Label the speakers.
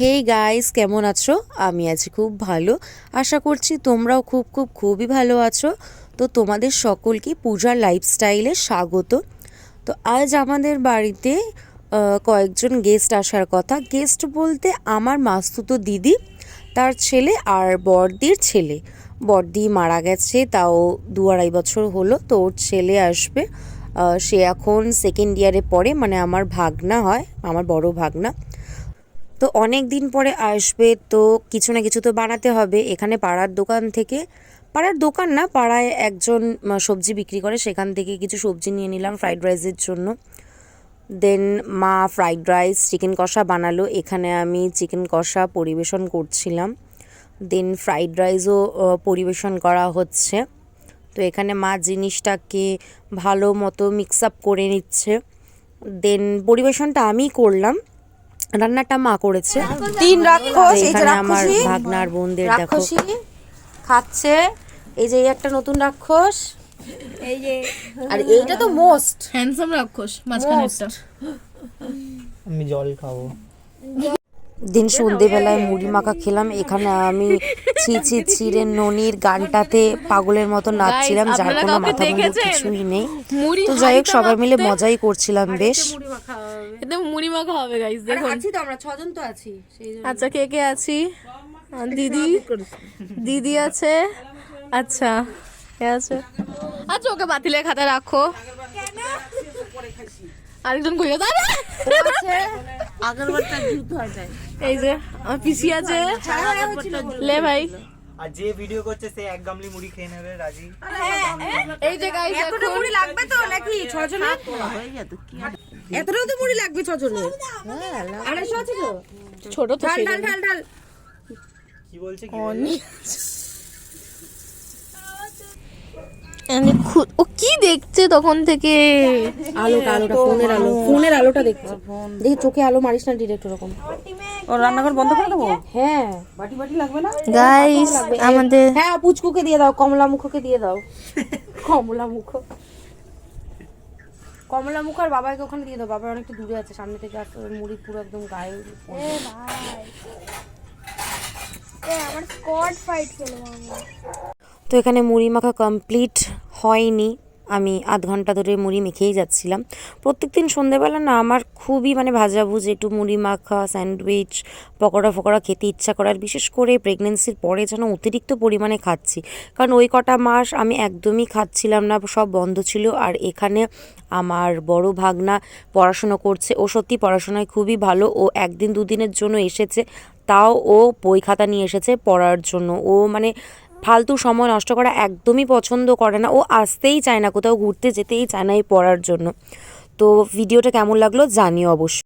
Speaker 1: Hey guys কেমন আছো? আমি আছি খুব ভালো। আশা করছি তোমরাও খুব খুব, খুবই ভালো আছো। তো তোমাদের সকলকে পূজার লাইফস্টাইলে স্বাগত। তো আজ আমাদের বাড়িতে কয়েকজন গেস্ট আসার কথা। গেস্ট বলতে আমার মাস্তুতো দিদি, তার ছেলে আর বড়দির ছেলে। বড়দি মারা গেছে, তাও দু আড়াই বছর হলো, তো ওর ছেলে আসবে। সে এখন সেকেন্ড ইয়ারে পড়ে মানে আমার ভাগনা হয়, আমার বড় ভাগনা। তো অনেক দিন পরে আসবে, তো কিছু না কিছু তো বানাতে হবে। এখানে পাড়ার দোকান থেকে, পাড়ার দোকান না, পাড়ায় একজন সবজি বিক্রি করে। সেখান থেকে কিছু সবজি নিয়ে নিলাম ফ্রাইড রাইসের জন্য। দেন মা ফ্রাইড রাইস চিকেন কষা বানালো। এখানে আমি চিকেন কষা পরিবেশন করছিলাম। দেন ফ্রাইড রাইসও পরিবেশন করা হচ্ছে। তো এখানে মা জিনিসটাকে ভালো মতো মিক্স আপ করে নিচ্ছে। দেন পরিবেশনটা আমি করলাম। রান্নাটা মা করেছে।
Speaker 2: তিন রাক্ষস এই যে
Speaker 1: আমার ভাগনার বোনদের দেখো।
Speaker 2: খাচ্ছে। এই যে এই একটা নতুন রাক্ষস।
Speaker 3: এই যে
Speaker 2: আর এইটা তো মোস্ট।
Speaker 3: হ্যান্ডসাম রাক্ষস মাঝখানেরটা
Speaker 4: আমি জল খাব।
Speaker 1: দিন সন্ধেবেলায় মুড়ি মাখা খেলাম। এখানে আমি ছি ছি ছিঁড়ে ননির গানটাতে পাগলের মতো নাচছিলাম যার
Speaker 3: আপনারা
Speaker 1: কোনো মাথা মুন্ডু কিছুই নেই। তো যাই হোক সবাই মিলে মজাই করছিলাম বেশ।
Speaker 3: এতে মুড়ি মাখা হবে গাইস দেখুন।
Speaker 2: আছি তো আমরা ছজন তো আছি
Speaker 3: আচ্ছা কে কে আছি? দিদি। দিদি আছে। আচ্ছা কে আছে? আচ্ছা ওকে বাতিলের খাতা রাখো। আরেকজন কই আরে!
Speaker 2: আগরবারটা যুদ্ধ হয়ে যায়
Speaker 3: এই যে আমার পিসি আছে। লে ভাই।
Speaker 4: আর যে ভিডিও করছে সে এক গামলি মুড়ি খেয়ে নেবে রাজি?
Speaker 3: এই যে গাইস
Speaker 2: এতটা মুড়ি লাগবে তো নাকি? ছজনের? এতটাও তো মুড়ি লাগবে ছজনের। আড়াইশো আছে তো?
Speaker 3: ছোট তো
Speaker 2: ঢাল ঢাল ঢাল ঢাল।
Speaker 4: কি বলছে কি বলছে?
Speaker 3: আমি খু- ও কি দেখছে তখন থেকে?
Speaker 2: আলোটা আলোটা ফোনের আলো ফোনের আলোটা দেখছ। দেখি চোখে আলো মারিস না ডিরেক্ট ওরকম। ও রান্নাঘর বন্ধ করে দেবো? হ্যাঁ। বাটি বাটি লাগবে না?
Speaker 3: গাইস আমাদের
Speaker 2: হ্যাঁ পুচকুকে দিয়ে দাও কমলা মুখকে দিয়ে দাও। কমলা মুখ কমলা মুখ আর বাবাকে ওখানে দিয়ে দাও। বাবা অনেকটা দূরে আছে সামনে থেকে হবে, মুড়ি পুরো একদম গায়ে
Speaker 3: আমার স্কোয়াড ফাইট খেলব আমরা
Speaker 1: তো এখানে মুড়ি মাখা কমপ্লিট হয়নি। আমি আধ ঘণ্টা ধরে মুড়ি মেখেই যাচ্ছিলাম। প্রত্যেকদিন সন্ধেবেলা না আমার খুবই মানে ভাজাভুজি, একটু মুড়ি মাখা, স্যান্ডউইচ, পকোড়া ফকোড়া খেতে ইচ্ছা করার বিশেষ করে প্রেগনেন্সির পরে যেন অতিরিক্ত পরিমাণে খাচ্ছি। কারণ ওই কটা মাস আমি একদমই খাচ্ছিলাম না, সব বন্ধ ছিল। আর এখানে আমার বড় ভাগনা পড়াশুনো করছে। ও সত্যি পড়াশোনায় খুবই ভালো। ও একদিন দুদিনের জন্য এসেছে। তাও ও বই খাতা নিয়ে এসেছে পড়ার জন্য। ও মানে ফালতু সময় নষ্ট করা একদমই পছন্দ করে না। ও আসতেই চায় না কোথাও ঘুরতে, যেতেই চায় না এই পড়ার জন্য। তো ভিডিওটা কেমন লাগল জানিও অবশ্যই।